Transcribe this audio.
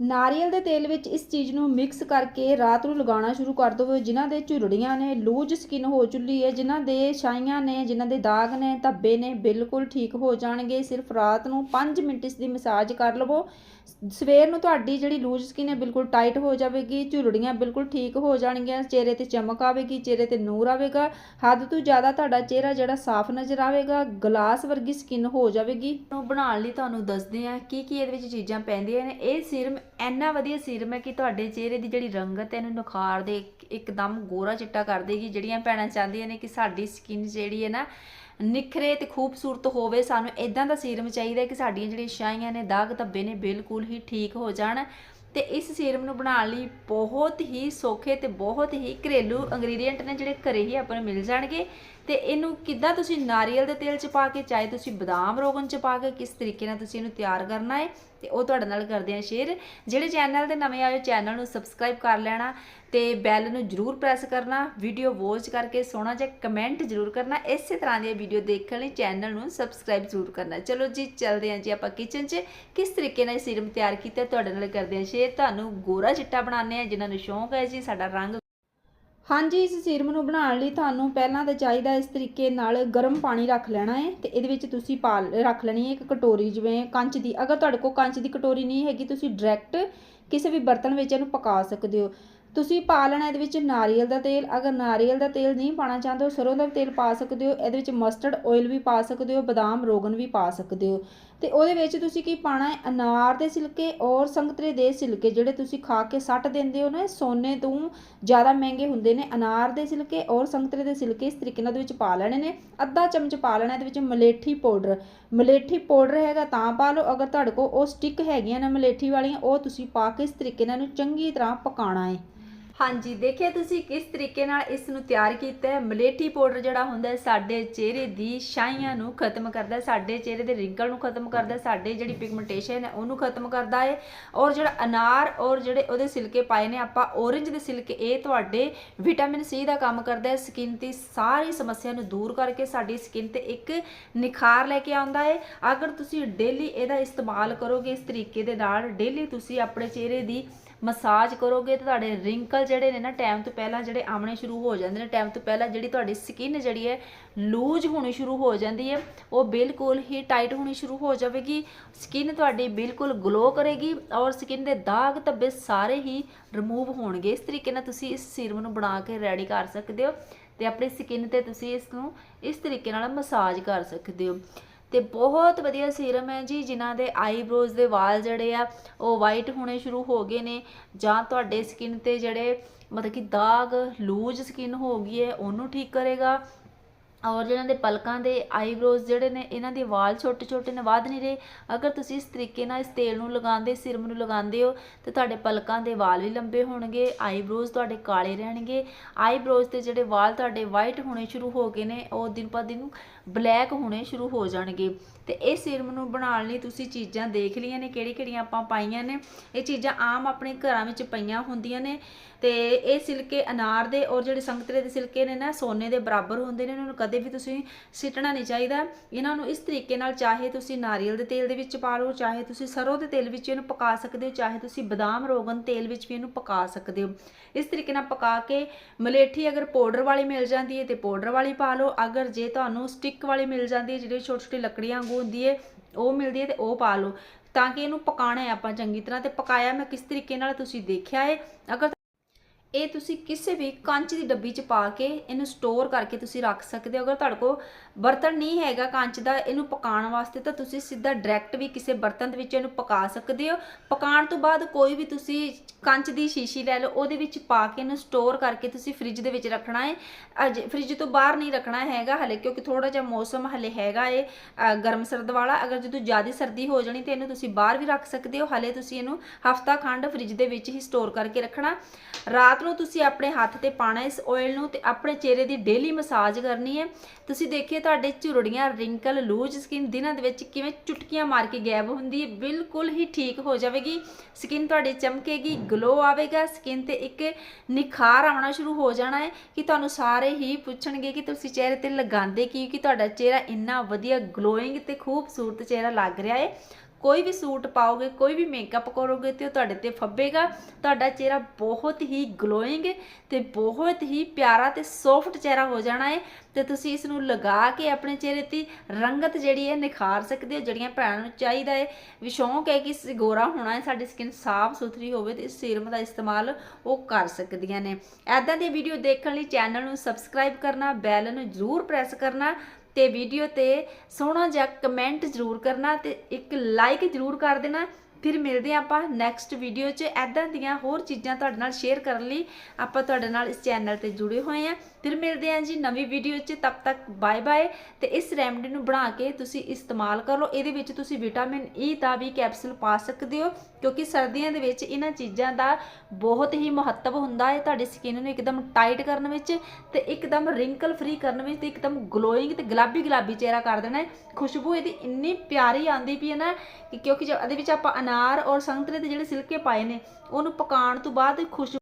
ਨਾਰੀਅਲ ਦੇ ਤੇਲ ਵਿੱਚ ਇਸ ਚੀਜ਼ ਨੂੰ ਮਿਕਸ ਕਰਕੇ ਰਾਤ ਨੂੰ ਲਗਾਉਣਾ ਸ਼ੁਰੂ ਕਰ ਦਿਓ ਜਿਨ੍ਹਾਂ ਦੇ ਝੁਰੜੀਆਂ ਨੇ, ਲੂਜ ਸਕਿਨ ਹੋ ਚੁੱਲੀ ਹੈ, ਜਿਨ੍ਹਾਂ ਦੇ ਛਾਈਆਂ ਨੇ, ਜਿਨ੍ਹਾਂ ਦੇ ਦਾਗ ਨੇ, ਧੱਬੇ ਨੇ, ਬਿਲਕੁਲ ਠੀਕ ਹੋ ਜਾਣਗੇ। ਸਿਰਫ ਰਾਤ ਨੂੰ 5 ਮਿੰਟ ਇਸ ਦੀ ਮਸਾਜ ਕਰ ਲਵੋ। ਸਵੇਰ ਨੂੰ ਤੁਹਾਡੀ ਜਿਹੜੀ ਲੂਜ ਸਕਿਨ ਹੈ ਬਿਲਕੁਲ ਟਾਈਟ ਹੋ ਜਾਵੇਗੀ, ਝੁਰੜੀਆਂ ਬਿਲਕੁਲ ਠੀਕ ਹੋ ਜਾਣਗੀਆਂ, ਚਿਹਰੇ ਤੇ ਚਮਕ ਆਵੇਗੀ, ਚਿਹਰੇ ਤੇ ਨੂਰ ਆਵੇਗਾ। ਹੱਦ ਤੋਂ ਜ਼ਿਆਦਾ ਤੁਹਾਡਾ ਚਿਹਰਾ ਜਿਹੜਾ ਸਾਫ਼ ਨਜ਼ਰ ਆਵੇਗਾ ਗਲਾਸ ਵਰਗੀ ਸਕਿਨ ਹੋ ਜਾਵੇਗੀ। ਨੂੰ ਬਣਾਉਣ ਲਈ ਤੁਹਾਨੂੰ ਦੱਸਦੇ ਆ ਕੀ ਕੀ ਇਹਦੇ ਵਿੱਚ ਚੀਜ਼ਾਂ ਪੈਂਦੀਆਂ ਨੇ। ਇਹ ਸਿਰਮ ਇੰਨਾ ਵਧੀਆ ਸੀਰਮ ਹੈ ਕਿ ਤੁਹਾਡੇ ਚਿਹਰੇ ਦੀ ਜਿਹੜੀ ਰੰਗਤ ਹੈ ਇਹਨੂੰ ਨਿਖਾਰ ਦੇ ਇੱਕਦਮ ਗੋਰਾ ਚਿੱਟਾ ਕਰ ਦੇਗੀ। ਜਿਹੜੀਆਂ ਭੈਣਾਂ ਚਾਹੁੰਦੀਆਂ ਨੇ ਕਿ ਸਾਡੀ ਸਕਿਨ ਜਿਹੜੀ ਹੈ ਨਾ ਨਿਖਰੇ ਤੇ ਖੂਬਸੂਰਤ ਹੋਵੇ, ਸਾਨੂੰ ਇਦਾਂ ਦਾ ਸੀਰਮ ਚਾਹੀਦਾ ਕਿ ਸਾਡੀਆਂ ਜਿਹੜੀਆਂ ਛਾਈਆਂ ਨੇ, ਦਾਗ ਧੱਬੇ ਨੇ ਬਿਲਕੁਲ ਹੀ ਠੀਕ ਹੋ ਜਾਣ। ਤੇ ਇਸ ਸੀਰਮ ਨੂੰ ਬਣਾਉਣ ਲਈ ਬਹੁਤ ਹੀ ਸੌਖੇ ਤੇ ਬਹੁਤ ਹੀ ਘਰੇਲੂ ਇੰਗਰੀਡੀਅੰਟ ਨੇ ਜਿਹੜੇ ਘਰੇ ਹੀ ਆਪਾਂ ਨੂੰ ਮਿਲ ਜਾਣਗੇ। ਤੇ ਇਹਨੂੰ ਕਿੱਦਾਂ ਤੁਸੀਂ ਨਾਰੀਅਲ ਦੇ ਤੇਲ ਚ ਪਾ ਕੇ, ਚਾਹੇ ਤੁਸੀਂ ਬਦਾਮ ਰੋਗਨ ਚ ਪਾ ਕੇ, ਕਿਸ ਤਰੀਕੇ ਨਾਲ ਤੁਸੀਂ ਇਹਨੂੰ ਤਿਆਰ ਕਰਨਾ ਹੈ, ਤੇ ਉਹ ਤੁਹਾਡੇ ਨਾਲ ਕਰਦੇ ਆ ਸ਼ੇਅਰ। ਜਿਹੜੇ ਚੈਨਲ ਦੇ ਨਵੇਂ ਆਏ ਚੈਨਲ ਨੂੰ ਸਬਸਕ੍ਰਾਈਬ ਕਰ ਲੈਣਾ ਤੇ ਬੈਲ ਨੂੰ ਜਰੂਰ ਪ੍ਰੈਸ ਕਰਨਾ, ਵੀਡੀਓ ਵਾਚ ਕਰਕੇ ਸੋਹਣਾ ਜਿਹਾ ਕਮੈਂਟ ਜਰੂਰ ਕਰਨਾ, ਇਸੇ ਤਰ੍ਹਾਂ ਦੀਆਂ ਵੀਡੀਓ ਦੇਖਣ ਲਈ ਚੈਨਲ ਨੂੰ ਸਬਸਕ੍ਰਾਈਬ ਜਰੂਰ ਕਰਨਾ। ਚਲੋ ਜੀ, ਚੱਲਦੇ ਹਾਂ ਜੀ ਆਪਾਂ ਕਿਚਨ 'ਚ। ਕਿਸ ਤਰੀਕੇ ਨਾਲ ਸੀਰਮ ਤਿਆਰ ਕੀਤਾ, ਤੁਹਾਡੇ ਨਾਲ ਕਰਦੇ ਹਾਂ ਸ਼ੇਅਰ। ਤੁਹਾਨੂੰ ਗੋਰਾ ਚਿੱਟਾ ਬਣਾਉਂਦੇ ਆ ਜਿਨ੍ਹਾਂ ਨੂੰ ਸ਼ੌਂਕ ਹੈ ਜੀ, ਸਾਡਾ ਰੰਗ ਹਾਂਜੀ, ਇਸ ਸੀਰਮ ਨੂੰ ਬਣਾਉਣ ਲਈ ਤੁਹਾਨੂੰ ਪਹਿਲਾਂ ਤਾਂ ਚਾਹੀਦਾ ਇਸ ਤਰੀਕੇ ਨਾਲ ਗਰਮ ਪਾਣੀ ਰੱਖ ਲੈਣਾ ਹੈ ਤੇ ਇਹਦੇ ਵਿੱਚ ਤੁਸੀਂ ਪਾ ਰੱਖ ਲੈਣੀ ਹੈ ਇੱਕ ਕਟੋਰੀ ਜਿਵੇਂ ਕੰਚ ਦੀ। ਅਗਰ ਤੁਹਾਡੇ ਕੋਲ ਕੰਚ ਦੀ ਕਟੋਰੀ ਨਹੀਂ ਹੈਗੀ, ਤੁਸੀਂ ਡਾਇਰੈਕਟ ਕਿਸੇ ਵੀ ਬਰਤਨ ਵਿੱਚ ਇਹਨੂੰ ਪਕਾ ਸਕਦੇ ਹੋ। ਤੁਸੀਂ ਪਾ ਲੈਣਾ ਇਹਦੇ ਵਿੱਚ ਨਾਰੀਅਲ ਦਾ ਤੇਲ। ਅਗਰ ਨਾਰੀਅਲ ਦਾ ਤੇਲ ਨਹੀਂ ਪਾਣਾ ਚਾਹੁੰਦੇ ਹੋ, ਸਰੋਂ ਦਾ ਤੇਲ ਪਾ ਸਕਦੇ ਹੋ। ਇਹਦੇ ਵਿੱਚ ਮਸਟਰਡ ਆਇਲ ਵੀ ਪਾ ਸਕਦੇ ਹੋ, ਬਦਾਮ, ਰੋਗਨ ਵੀ ਪਾ ਸਕਦੇ ਹੋ। ਤੇ ਉਹਦੇ ਵਿੱਚ ਤੁਸੀਂ ਕੀ ਪਾਣਾ ਹੈ? ਅਨਾਰ ਦੇ ਸਿਲਕੇ ਔਰ ਸੰਗਤਰੇ ਦੇ ਸਿਲਕੇ, ਜਿਹੜੇ ਤੁਸੀਂ ਖਾ ਕੇ ਸੱਟ ਦਿੰਦੇ ਹੋ ਨਾ, ਇਹ ਸੋਨੇ ਤੋਂ ਜ਼ਿਆਦਾ ਮਹਿੰਗੇ ਹੁੰਦੇ ਨੇ। ਅਨਾਰ ਦੇ ਸਿਲਕੇ ਔਰ ਸੰਗਤਰੇ ਦੇ ਸਿਲਕੇ ਇਸ ਤਰੀਕੇ ਨਾਲ ਉਹਦੇ ਵਿੱਚ ਪਾ ਲੈਣੇ ਨੇ। ਅੱਧਾ ਚਮਚ ਪਾ ਲੈਣਾ ਇਹਦੇ ਵਿੱਚ ਮਲੇਠੀ ਪਾਊਡਰ। ਮਲੇਠੀ ਪਾਊਡਰ ਹੈਗਾ ਤਾਂ ਪਾ ਲਓ, ਅਗਰ ਤੁਹਾਡੇ ਕੋਲ ਉਹ ਸਟਿਕ ਹੈਗੀਆਂ ਨੇ ਮਲੇਠੀ ਵਾਲੀਆਂ, ਉਹ ਤੁਸੀਂ ਪਾ ਕੇ ਇਸ ਤਰੀਕੇ ਨਾਲ ਇਹਨੂੰ ਚੰਗੀ ਤਰ੍ਹਾਂ ਪਕਾਉਣਾ ਹੈ। ਹਾਂਜੀ, ਦੇਖਿਆ ਤੁਸੀਂ ਕਿਸ ਤਰੀਕੇ ਨਾਲ ਇਸ ਨੂੰ ਤਿਆਰ ਕੀਤਾ ਹੈ? ਮਲੇਠੀ ਪਾਊਡਰ ਜਿਹੜਾ ਹੁੰਦਾ ਹੈ, ਸਾਡੇ ਚਿਹਰੇ ਦੀ ਛਾਈਆਂ ਨੂੰ ਖਤਮ ਕਰਦਾ ਹੈ, ਸਾਡੇ ਚਿਹਰੇ ਦੇ ਰਿੰਕਲ ਨੂੰ ਖਤਮ ਕਰਦਾ ਹੈ, ਸਾਡੇ ਜਿਹੜੀ ਪਿਗਮੈਂਟੇਸ਼ਨ ਹੈ, ਉਹਨੂੰ ਖਤਮ ਕਰਦਾ ਹੈ। ਔਰ ਜਿਹੜਾ ਅਨਾਰ ਔਰ ਜਿਹੜੇ ਉਹਦੇ ਸਿਲਕੇ ਪਾਏ ਨੇ, ਆਪਾਂ ਔਰੇਂਜ ਦੇ ਸਿਲਕੇ, ਇਹ ਤੁਹਾਡੇ ਵਿਟਾਮਿਨ ਸੀ ਦਾ ਕੰਮ ਕਰਦਾ ਹੈ। ਸਕਿਨ ਦੀ ਸਾਰੀ ਸਮੱਸਿਆ ਨੂੰ ਦੂਰ ਕਰਕੇ ਸਾਡੀ ਸਕਿਨ ਤੇ ਇੱਕ ਨਿਖਾਰ ਲੈ ਕੇ ਆਉਂਦਾ ਹੈ। ਅਗਰ ਤੁਸੀਂ ਡੇਲੀ ਇਹਦਾ ਇਸਤੇਮਾਲ ਕਰੋਗੇ ਇਸ ਤਰੀਕੇ ਦੇ ਨਾਲ ਡੇਲੀ ਤੁਸੀਂ ਆਪਣੇ ਚਿਹਰੇ ਦੀ ਮਸਾਜ ਕਰੋਗੇ ਤੇ ਤੁਹਾਡੇ ਰਿੰਕਲ ਜਿਹੜੇ ਨੇ ਨਾ ਟਾਈਮ ਤੋਂ ਪਹਿਲਾਂ ਜਿਹੜੇ ਆਉਣੇ ਸ਼ੁਰੂ ਹੋ ਜਾਂਦੇ ਨੇ ਟਾਈਮ ਤੋਂ ਪਹਿਲਾਂ ਜਿਹੜੀ ਤੁਹਾਡੀ ਸਕਿਨ ਜਿਹੜੀ ਹੈ ਲੂਜ ਹੋਣੀ ਸ਼ੁਰੂ ਹੋ ਜਾਂਦੀ ਹੈ, ਉਹ ਬਿਲਕੁਲ ਹੀ ਟਾਈਟ ਹੋਣੀ ਸ਼ੁਰੂ ਹੋ ਜਾਵੇਗੀ। ਸਕਿਨ ਤੁਹਾਡੀ ਬਿਲਕੁਲ ਗਲੋ ਕਰੇਗੀ ਔਰ ਸਕਿਨ ਦੇ ਦਾਗ ਧੱਬੇ ਸਾਰੇ ਹੀ ਰਿਮੂਵ ਹੋਣਗੇ। ਇਸ ਤਰੀਕੇ ਨਾਲ ਤੁਸੀਂ ਇਸ ਸੀਰਮ ਨੂੰ ਬਣਾ ਕੇ ਰੈਡੀ ਕਰ ਸਕਦੇ ਹੋ ਤੇ ਆਪਣੀ ਸਕਿਨ ਤੇ ਤੁਸੀਂ ਇਸ ਨੂੰ ਇਸ ਤਰੀਕੇ ਨਾਲ ਮਸਾਜ ਕਰ ਸਕਦੇ ਹੋ। ਤੇ ਬਹੁਤ ਵਧੀਆ ਸੀਰਮ ਹੈ ਜੀ, ਜਿਨ੍ਹਾਂ ਦੇ ਆਈਬ੍ਰੋਜ਼ ਦੇ ਵਾਲ ਜਿਹੜੇ ਆ, ਉਹ ਵਾਈਟ ਹੋਣੇ ਸ਼ੁਰੂ ਹੋ ਗਏ ਨੇ, ਜਾਂ ਤੁਹਾਡੇ ਸਕਿਨ ਤੇ ਜਿਹੜੇ ਮਤਲਬ ਕਿ ਦਾਗ ਲੂਜ ਸਕਿਨ ਹੋ ਗਈ ਹੈ, ਉਹਨੂੰ ਠੀਕ ਕਰੇਗਾ। ਔਰ ਜਿਹਨਾਂ ਦੇ ਪਲਕਾਂ ਦੇ ਆਈਬ੍ਰੋਜ਼ ਜਿਹੜੇ ਨੇ, ਇਹਨਾਂ ਦੇ ਵਾਲ ਛੋਟੇ ਛੋਟੇ ਨੇ, ਵੱਧ ਨਹੀਂ ਰਹੇ। ਅਗਰ ਤੁਸੀਂ ਇਸ ਤਰੀਕੇ ਨਾਲ ਇਸ ਤੇਲ ਨੂੰ ਲਗਾਉਂਦੇ, ਸਿਰਮ ਨੂੰ ਲਗਾਉਂਦੇ ਹੋ, ਤੇ ਤੁਹਾਡੇ ਪਲਕਾਂ ਦੇ ਵਾਲ ਵੀ ਲੰਬੇ ਹੋਣਗੇ ਆਈਬ੍ਰੋਜ਼ ਤੁਹਾਡੇ ਕਾਲੇ ਰਹਿਣਗੇ। ਆਈਬ੍ਰੋਜ਼ ਤੇ ਜਿਹੜੇ ਵਾਲ ਤੁਹਾਡੇ ਵਾਈਟ ਹੋਣੇ ਸ਼ੁਰੂ ਹੋ ਗਏ ਨੇ, ਉਹ ਦਿਨ ਪਰ ਦਿਨ ਬਲੈਕ ਹੋਣੇ ਸ਼ੁਰੂ ਹੋ ਜਾਣਗੇ। ਤੇ ਇਹ ਸਿਰਮ ਨੂੰ ਬਣਾਉਣ ਲਈ ਤੁਸੀਂ ਚੀਜ਼ਾਂ ਦੇਖ ਲਈਆਂ ਨੇ, ਕਿਹੜੀ ਕਿਹੜੀਆਂ ਆਪਾਂ ਪਾਈਆਂ ਨੇ। ਇਹ ਚੀਜ਼ਾਂ ਆਮ ਆਪਣੇ ਘਰਾਂ ਵਿੱਚ ਪਈਆਂ ਹੁੰਦੀਆਂ ਨੇ। ਤੇ ਇਹ ਸਿਲਕੇ ਅਨਾਰ ਦੇ ਔਰ ਜਿਹੜੇ ਸੰਗਤਰੇ ਦੇ ਸਿਲਕੇ ਨੇ ਨਾ, ਸੋਨੇ ਦੇ ਬਰਾਬਰ ਹੁੰਦੇ ਨੇ, ਇਹਨਾਂ ਨੂੰ ਕਦੇ ਵੀ ਤੁਸੀਂ ਸਿੱਟਣਾ ਨਹੀਂ ਚਾਹੀਦਾ। ਇਹਨਾਂ ਨੂੰ ਇਸ ਤਰੀਕੇ ਨਾਲ ਚਾਹੇ ਤੁਸੀਂ ਨਾਰੀਅਲ ਦੇ ਤੇਲ ਦੇ ਵਿੱਚ ਪਾ ਲਓ, ਚਾਹੇ ਤੁਸੀਂ ਸਰੋਂ ਦੇ ਤੇਲ ਵਿੱਚ ਇਹਨੂੰ ਪਕਾ ਸਕਦੇ ਹੋ, ਚਾਹੇ ਤੁਸੀਂ ਬਦਾਮ ਰੋਗਨ ਤੇਲ ਵਿੱਚ ਵੀ ਇਹਨੂੰ ਪਕਾ ਸਕਦੇ ਹੋ। ਇਸ ਤਰੀਕੇ ਨਾਲ ਪਕਾ ਕੇ ਮਲੇਠੀ ਅਗਰ ਪਾਊਡਰ ਵਾਲੀ ਮਿਲ ਜਾਂਦੀ ਹੈ ਤੇ ਪਾਊਡਰ ਵਾਲੀ ਪਾ ਲਓ। ਅਗਰ ਜੇ ਤੁਹਾਨੂੰ ਸਟਿਕ ਵਾਲੀ ਮਿਲ ਜਾਂਦੀ ਹੈ, ਜਿਹੜੀ ਛੋਟੀ ਛੋਟੀ ਲੱਕੜੀਆਂ ਵਾਂਗੂ ਹੁੰਦੀ ਹੈ, ਉਹ ਮਿਲਦੀ ਹੈ ਤੇ ਉਹ ਪਾ ਲਓ। ਤਾਂ ਕਿ ਇਹਨੂੰ ਪਕਾਣਾ ਹੈ ਆਪਾਂ ਚੰਗੀ ਤਰ੍ਹਾਂ ਤੇ ਪਕਾਇਆ ਮੈਂ ਕਿਸ ਤਰੀਕੇ ਨਾਲ ਤੁਸੀਂ ਦੇਖਿਆ ਹੈ। ਅਗਰ ਇਹ ਤੁਸੀਂ ਕਿਸੇ ਵੀ ਕੰਚ ਦੀ ਡੱਬੀ 'ਚ ਪਾ ਕੇ ਇਹਨੂੰ ਸਟੋਰ ਕਰਕੇ ਤੁਸੀਂ ਰੱਖ ਸਕਦੇ ਹੋ। ਅਗਰ ਤੁਹਾਡੇ ਕੋਲ ਬਰਤਨ ਨਹੀਂ ਹੈਗਾ ਕੰਚ ਦਾ, ਇਹਨੂੰ ਪਕਾਉਣ ਵਾਸਤੇ ਤਾਂ ਤੁਸੀਂ ਸਿੱਧਾ ਡਾਇਰੈਕਟ ਵੀ ਕਿਸੇ ਬਰਤਨ ਦੇ ਵਿੱਚ ਇਹਨੂੰ ਪਕਾ ਸਕਦੇ ਹੋ। ਪਕਾਉਣ ਤੋਂ ਬਾਅਦ ਕੋਈ ਵੀ ਤੁਸੀਂ ਕੰਚ ਦੀ ਸ਼ੀਸ਼ੀ ਲੈ ਲਓ, ਉਹਦੇ ਵਿੱਚ ਪਾ ਕੇ ਇਹਨੂੰ ਸਟੋਰ ਕਰਕੇ ਤੁਸੀਂ ਫ੍ਰਿਜ ਦੇ ਵਿੱਚ ਰੱਖਣਾ ਹੈ। ਅਜ ਫ੍ਰਿਜ ਤੋਂ ਬਾਹਰ ਨਹੀਂ ਰੱਖਣਾ ਹੈਗਾ ਹਲੇ, ਕਿਉਂਕਿ ਥੋੜਾ ਜਿਹਾ ਮੌਸਮ ਹਲੇ ਹੈਗਾ ਏ ਗਰਮ ਸਰਦ ਵਾਲਾ। ਅਗਰ ਜਦੋਂ ਜ਼ਿਆਦਾ ਸਰਦੀ ਹੋ ਜਾਣੀ ਤੇ ਇਹਨੂੰ ਤੁਸੀਂ ਬਾਹਰ ਵੀ ਰੱਖ ਸਕਦੇ ਹੋ। ਹਲੇ ਤੁਸੀਂ ਇਹਨੂੰ ਹਫਤਾ ਖੰਡ ਫ੍ਰਿਜ ਦੇ ਵਿੱਚ ਹੀ ਸਟੋਰ ਕਰਕੇ ਰੱਖਣਾ। ਰਾਤ ਨੂੰ ਤੁਸੀਂ ਆਪਣੇ ਹੱਥ ਤੇ ਪਾਣਾ ਇਸ ਆਇਲ ਨੂੰ ਤੇ ਆਪਣੇ ਚਿਹਰੇ ਦੀ ਡੇਲੀ ਮਸਾਜ ਕਰਨੀ ਹੈ। ਤੁਸੀਂ ਦੇਖਿਓ ਤੁਹਾਡੇ ਝੁਰੜੀਆਂ ਰਿੰਕਲ ਲੂਜ ਸਕਿਨ ਦਿਨਾਂ ਦੇ ਵਿੱਚ ਕਿਵੇਂ ਚੁਟਕੀਆਂ ਮਾਰ ਕੇ ਗਾਇਬ ਹੁੰਦੀ ਹੈ। ਬਿਲਕੁਲ ਹੀ ਠੀਕ ਹੋ ਜਾਵੇਗੀ। ਸਕਿਨ ਤੁਹਾਡੀ ਚਮਕੇਗੀ ਗਲੋ ਆਵੇਗਾ। ਸਕਿਨ ਤੇ ਇੱਕ ਨਿਖਾਰ ਆਉਣਾ ਸ਼ੁਰੂ ਹੋ ਜਾਣਾ ਹੈ ਕਿ ਤੁਹਾਨੂੰ ਸਾਰੇ ਹੀ ਪੁੱਛਣਗੇ ਕਿ ਤੁਸੀਂ ਚਿਹਰੇ ਤੇ ਲਗਾਉਂਦੇ ਕੀ ਕਿ ਤੁਹਾਡਾ ਚਿਹਰਾ ਇੰਨਾ ਵਧੀਆ ਗਲੋਇੰਗ ਤੇ ਖੂਬਸੂਰਤ ਚਿਹਰਾ ਲੱਗ ਰਿਹਾ ਹੈ। ਕੋਈ ਵੀ ਸੂਟ ਪਾਓਗੇ, ਕੋਈ ਵੀ ਮੇਕਅਪ ਕਰੋਗੇ ਤੇ ਉਹ ਤੁਹਾਡੇ ਤੇ ਫੱਬੇਗਾ। ਤੁਹਾਡਾ ਚਿਹਰਾ ਬਹੁਤ ਹੀ ਗਲੋਇੰਗ ਤੇ ਬਹੁਤ ਹੀ ਪਿਆਰਾ ਤੇ ਸੌਫਟ ਚਿਹਰਾ ਹੋ ਜਾਣਾ ਹੈ ਤੇ ਤੁਸੀਂ ਇਸ ਨੂੰ ਲਗਾ ਕੇ ਆਪਣੇ ਚਿਹਰੇ ਤੇ ਰੰਗਤ ਜਿਹੜੀ ਹੈ ਨਿਖਾਰ ਸਕਦੇ ਹੋ, ਜਿਹੜੀਆਂ ਭੈਣਾਂ ਨੂੰ ਚਾਹੀਦਾ ਹੈ ਵੀ ਸ਼ੌਂਕ ਹੈ ਕਿ ਗੋਰਾ ਹੋਣਾ ਹੈ ਸਾਡੀ ਸਕਿਨ ਸਾਫ਼ ਸੁਥਰੀ ਹੋਵੇ ਤੇ ਇਸ ਸੀਰਮ ਦਾ ਇਸਤੇਮਾਲ ਉਹ ਕਰ ਸਕਦੀਆਂ ਨੇ। ਐਦਾਂ ਦੀ ਵੀਡੀਓ ਦੇਖਣ ਲਈ ਚੈਨਲ ਨੂੰ ਸਬਸਕ੍ਰਾਈਬ ਕਰਨਾ ਬੈਲ ਨੂੰ ਜ਼ਰੂਰ ਪ੍ਰੈਸ ਕਰਨਾ ਤੇ ਵੀਡੀਓ ਤੇ ਸੋਹਣਾ ਜਿਹਾ ਕਮੈਂਟ ਜ਼ਰੂਰ ਕਰਨਾ ਤੇ ਇੱਕ ਲਾਈਕ ਜ਼ਰੂਰ ਕਰ ਦੇਣਾ। ਫਿਰ ਮਿਲਦੇ ਹਾਂ ਆਪਾਂ ਨੈਕਸਟ ਵੀਡੀਓ 'ਚ। ਐਦਾਂ ਦੀਆਂ ਹੋਰ ਚੀਜ਼ਾਂ ਤੁਹਾਡੇ ਨਾਲ ਸ਼ੇਅਰ ਕਰਨ ਲਈ ਆਪਾਂ ਤੁਹਾਡੇ ਨਾਲ ਇਸ ਚੈਨਲ ਤੇ ਜੁੜੇ ਹੋਏ ਹਾਂ। ਫਿਰ ਮਿਲਦੇ ਹਾਂ ਜੀ ਨਵੀਂ ਵੀਡੀਓ 'ਚ। ਤਬ ਤੱਕ ਬਾਏ ਬਾਏ ਤੇ ਇਸ ਰੈਮਡੀ ਨੂੰ ਬਣਾ ਕੇ ਤੁਸੀਂ ਇਸਤੇਮਾਲ ਕਰ ਲਓ। ਇਹਦੇ ਵਿੱਚ ਤੁਸੀਂ ਵਿਟਾਮਿਨ ਈ e ਦਾ ਵੀ ਕੈਪਸੂਲ ਪਾ ਸਕਦੇ ਹੋ, ਕਿਉਂਕਿ ਸਰਦੀਆਂ ਦੇ ਵਿੱਚ ਇਹਨਾਂ ਚੀਜ਼ਾਂ ਦਾ ਬਹੁਤ ਹੀ ਮਹੱਤਵ ਹੁੰਦਾ ਹੈ। ਤੁਹਾਡੀ ਸਕਿਨ ਨੂੰ ਇੱਕਦਮ ਟਾਈਟ ਕਰਨ ਵਿੱਚ ਤੇ ਇੱਕਦਮ ਰਿੰਕਲ ਫ੍ਰੀ ਕਰਨ ਵਿੱਚ ਤੇ ਇੱਕਦਮ ਗਲੋਇੰਗ ਤੇ ਗੁਲਾਬੀ ਗੁਲਾਬੀ ਚਿਹਰਾ ਕਰ ਦੇਣਾ ਹੈ। ਖੁਸ਼ਬੂ ਇਹਦੀ ਇੰਨੀ ਪਿਆਰੀ ਆਂਦੀ ਪਈ ਹੈ ਨਾ ਕਿ ਕਿਉਂਕਿ ਜੋ ਇਹਦੇ ਵਿੱਚ ਆਪਾਂ ਅਨਾਰ ਔਰ ਸੰਤਰੇ ਦੇ ਜਿਹੜੇ ਸਿਲਕੇ ਪਾਏ ਨੇ, ਉਹਨੂੰ ਪਕਾਉਣ ਤੋਂ ਬਾਅਦ ਖੁਸ਼ਬੂ